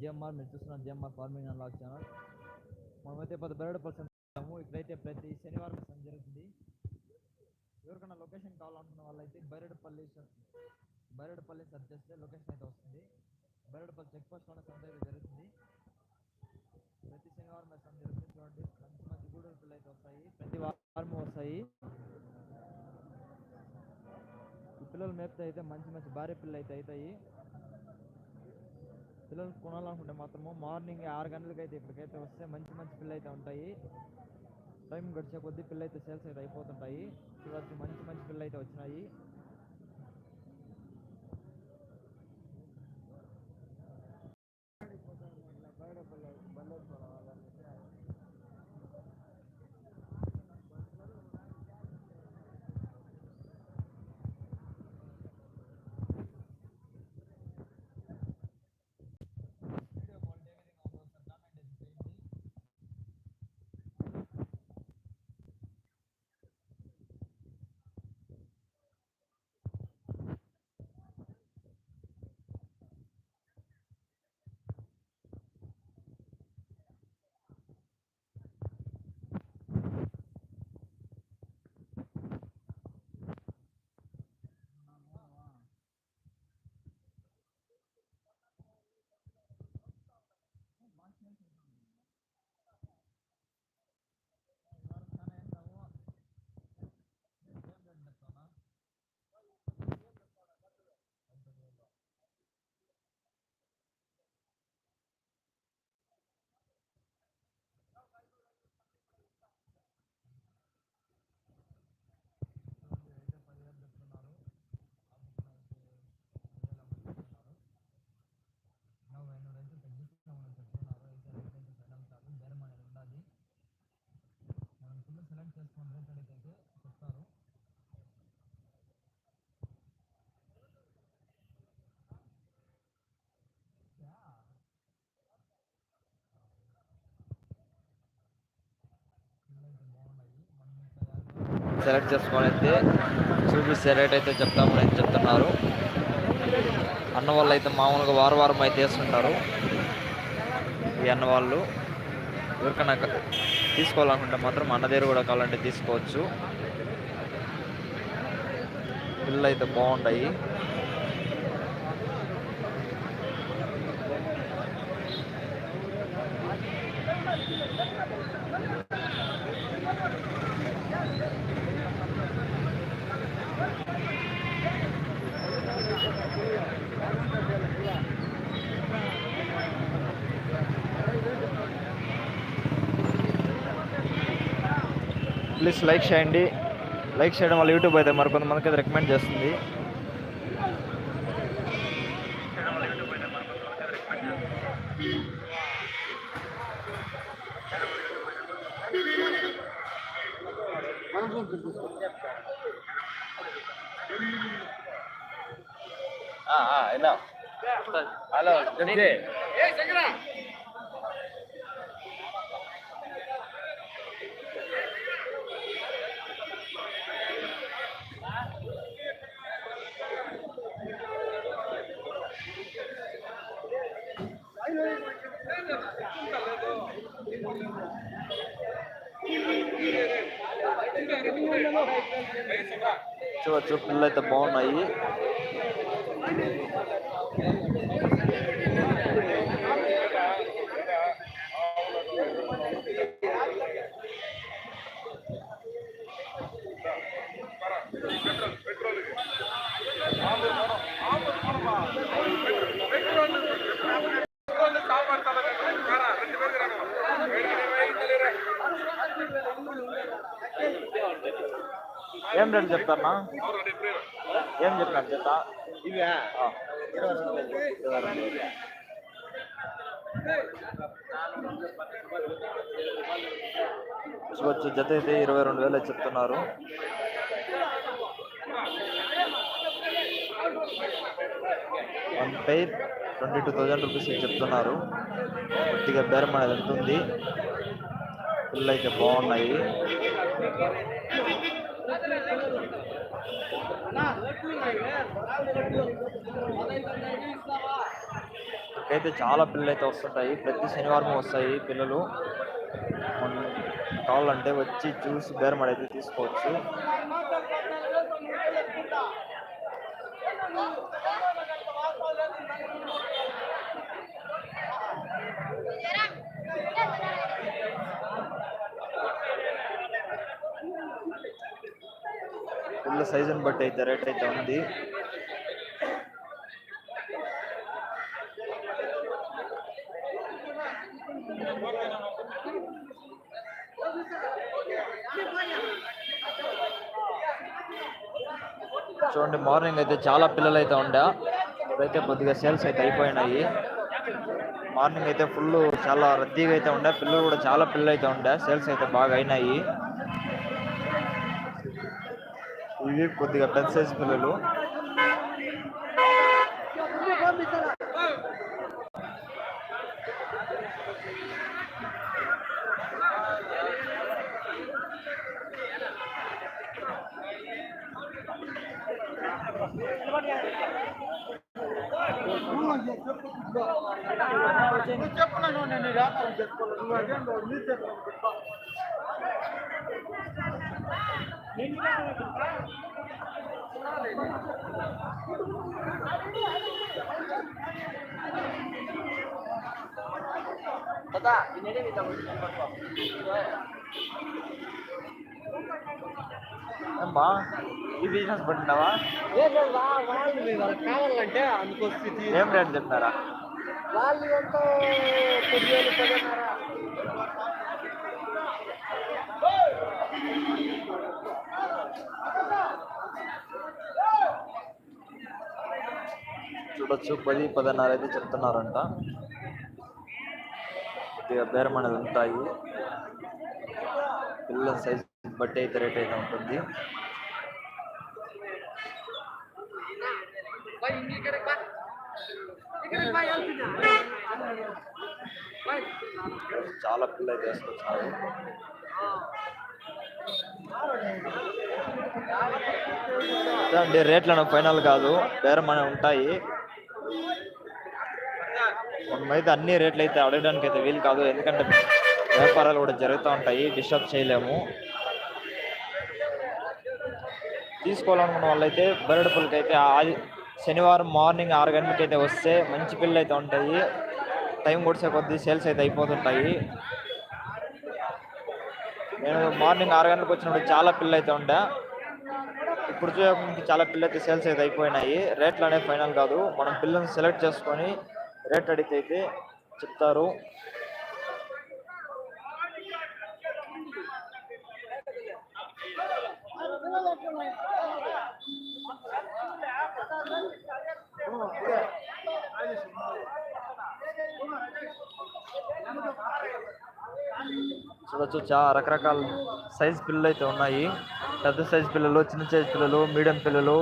GMR మీరు చూస్తున్న GMR farming and vlog channel మనమైతే పది బెరడు పర్సెంట్ ఇక్కడైతే ప్రతి శనివారం సంత జరుగుతుంది. ఎవరికైనా లొకేషన్ కావాలనుకున్న వాళ్ళైతే బైరడపల్లి బైరడపల్లి సెర్చ్ చేస్తే లొకేషన్ అయితే వస్తుంది. బైరడపల్లి చెక్ పోస్ట్లోనే సంత అయితే జరుగుతుంది. ప్రతి శనివారం అయితే సంత జరుగుతుంది. చూడండి మంచి మంచి గూడూరు పిల్లలు అయితే వస్తాయి. ప్రతి వారం వస్తాయి. పిల్లలు మేపితే అయితే మంచి మంచి భార్య పిల్లలు అయితే అవుతాయి. పిల్లలు కొనాలనుకుంటే మాత్రము మార్నింగ్ ఆరు గంటలకి అయితే ఇక్కడికైతే వస్తే మంచి మంచి పిల్లలు అయితే ఉంటాయి. టైం గడిచే కొద్దీ పిల్లలు అయితే సేల్స్ అయితే అయిపోతుంటాయి. చూడవచ్చు మంచి మంచి పిల్లలు అయితే వచ్చినాయి. సెలెక్ట్ చేసుకొని అయితే చూపిస్తే రేట్ అయితే చెప్తామని అయితే చెప్తున్నారు. అన్న వాళ్ళు అయితే మామూలుగా వారం వారం అయితే వేస్తుంటారు. ఈ అన్న వాళ్ళు ఎవరికైనా తీసుకోవాలనుకుంటే మాత్రం అన్న దగ్గర కూడా కావాలంటే తీసుకోవచ్చు. పిల్లలు అయితే బాగుంటాయి. ప్లీజ్ లైక్ చేయండి. లైక్ చేయడం వల్ల యూట్యూబ్ అయితే మరికొంతమందికి అయితే రికమెండ్ చేస్తుంది. హలో చూడవచ్చు పిల్లలు అయితే బాగున్నాయి. ఏం రేటు చెప్తారా ఏం చెప్పినారు రెండు రెండు వేలు. వచ్చి జత అయితే ఇరవై రెండు వేలు చెప్తున్నారు. One pair twenty two thousand rupees చెప్తున్నారు. కొద్దిగా బేరం అనేది ఉంది? పిల్లలు అయితే బాగున్నాయి. ఇక్కడైతే చాలా పిల్లలు అయితే వస్తుంటాయి. ప్రతి శనివారం వస్తాయి పిల్లలు. కావాలంటే వచ్చి చూసి బేరమడి అయితే తీసుకోవచ్చు. పిల్ల సైజుని బట్టి అయితే రేట్ అయితే ఉంది. చూడండి మార్నింగ్ అయితే చాలా పిల్లలు అయితే ఉండే. ఇప్పుడైతే కొద్దిగా సేల్స్ అయితే అయిపోయినాయి. మార్నింగ్ అయితే ఫుల్ చాలా రద్దీగా అయితే ఉండే. పిల్లలు కూడా చాలా పిల్లలు అయితే ఉండే. సేల్స్ అయితే బాగా అయినాయి. ఇవి కొద్దిగా పెద్ద సైజ్ పిల్లలు చెప్పను అదేంటో నీ చేతిలో పెట్టుకో. అమ్మా ఈ బిజినెస్ పెట్టినావా కావాలంటే అందుకొచ్చి ఏం రేట్ చెప్తారా వాళ్ళు ఎంతో పదివేలు పదిన్నర చూడొచ్చు పది పదిన్నర అయితే చెప్తున్నారంట. కొద్దిగా బేరం అనేది ఉంటాయి. పిల్లల సైజ్ బట్టి అయితే రేట్ అయితే ఉంటుంది. చాలా పిల్ల అయితే వేసుకొచ్చినారు అండి రేట్లను ఫైనల్ కాదు. బేరం అనేవి ఉంటాయి. మనమైతే అన్ని రేట్లు అయితే అడగడానికి అయితే వీలు కాదు. ఎందుకంటే వ్యాపారాలు కూడా జరుగుతూ ఉంటాయి. డిస్టర్బ్ చేయలేము. తీసుకోవాలనుకున్న వాళ్ళైతే బెరడు పుల్లకి అయితే శనివారం మార్నింగ్ ఆరు గంటలకి అయితే వస్తే మంచి పిల్లలు అయితే ఉంటాయి. టైం కొడిసే కొద్దీ సేల్స్ అయితే అయిపోతుంటాయి. నేను మార్నింగ్ ఆరు గంటలకు వచ్చినప్పుడు చాలా పిల్లలు అయితే ఉండే. ఇప్పుడు చూడడానికి చాలా పిల్లలు అయితే సేల్స్ అయితే అయిపోయినాయి. రేట్లు అనేవి ఫైనల్ కాదు. మనం పిల్లల్ని సెలెక్ట్ చేసుకొని రేట్ అడిగితే అయితే చెప్తారు. చూడొచ్చు చాలా రకరకాల సైజ్ పిల్లలు అయితే ఉన్నాయి. పెద్ద సైజ్ పిల్లలు చిన్న సైజ్ పిల్లలు మీడియం పిల్లలు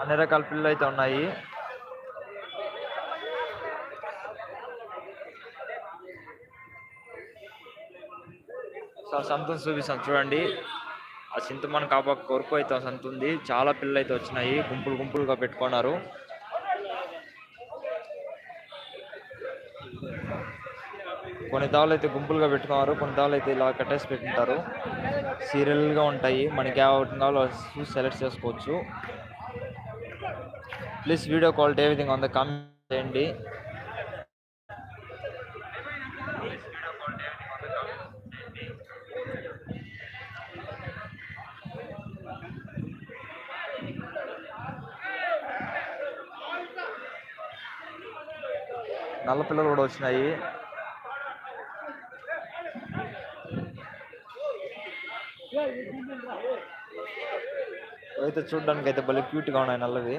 అన్ని రకాల పిల్లలు అయితే ఉన్నాయి. సంతం చూపిస్తాను. చూడండి. ఆ చింతమన్ కాపా కొరకు అయితే సంత ఉంది చాలా పిల్లలు అయితే వచ్చినాయి. గుంపులు గుంపులుగా పెట్టుకున్నారు. కొన్ని దావులు అయితే గుంపులుగా పెట్టుకున్నారు. కొన్ని దావులు అయితే ఇలా కట్టేసి పెట్టుంటారు సీరియల్గా ఉంటాయి. మనకి ఎవరి కావాలో చూసి సెలెక్ట్ చేసుకోవచ్చు. ప్లీజ్ వీడియో క్వాలిటీ ఏ విధంగా ఉందో కామెంట్ చేయండి. నల్ల పిల్లలు కూడా వచ్చినాయి. అయితే చూడడానికి అయితే భలే క్యూట్గా ఉన్నాయి నల్లవి.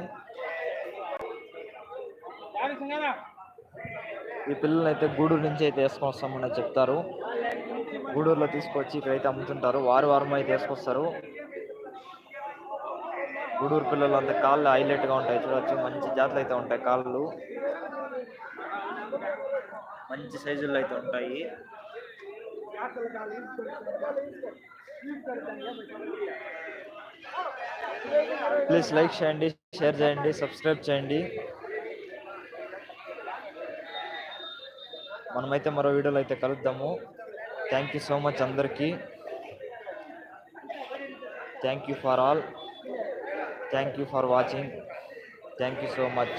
ఈ పిల్లల్ని అయితే గూడూరు నుంచి అయితే వేసుకొస్తామని చెప్తారు. గూడూరులో తీసుకొచ్చి ఇక్కడైతే అమ్ముతుంటారు. వారం వారం అయితే వేసుకొస్తారు. గూడూరు పిల్లలు అంత కాళ్ళు హైలైట్గా ఉంటాయి. చూడవచ్చు మంచి జాతులు అయితే ఉంటాయి కాళ్ళు. మంచి సైజుల్లో అయితే ఉంటాయి. ప్లీజ్ లైక్ చేయండి షేర్ చేయండి సబ్స్క్రైబ్ చేయండి. మనమైతే మరో వీడియోలో అయితే కలుద్దాము. థ్యాంక్ యూ సో మచ్ అందరికీ. Thank you for all thank you for watching thank you so much